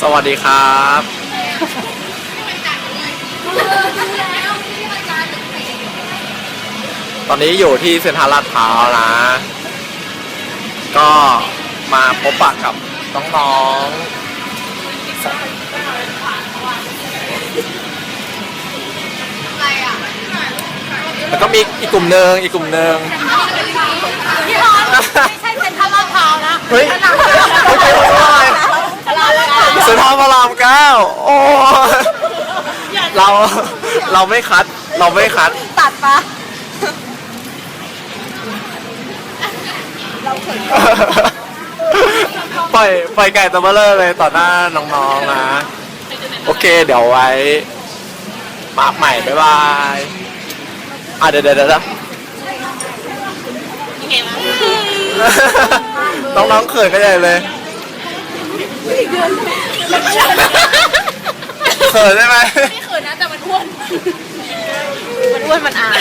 สวัสดีครับ ตอนนี้อยู่ที่เซ็นทรัลลาดพร้าวนะ ก็มาพบปะกับน้องๆแล้วก็มีอีกกลุ่มหนึ่งอีกกลุ่มหนึ่ง พี่ฮอนไม่ใช่เซ็นทรัลลาดพร้าวนะ เฮ้ยไม่ใช่ว่าอะไร ตลาดเลยค่ะ เซ็นทรัล พระรามเก้าโอ้เราเราไม่คัด เราไม่คัด ตัดปะปล่อยปล่อยไก่ตัวเบลเลอร์เลยต่อหน้าน้องๆนะ โอเค เดี๋ยวไว้ มาใหม่ บ๊ายบายอะเดี๋ยวเดี๋ยวเดี๋ยวน้องๆเขินกันใหญ่เลย เขินได้ไหม ไม่เขินนะแต่มันอ้วน มันอ้วนมันอาย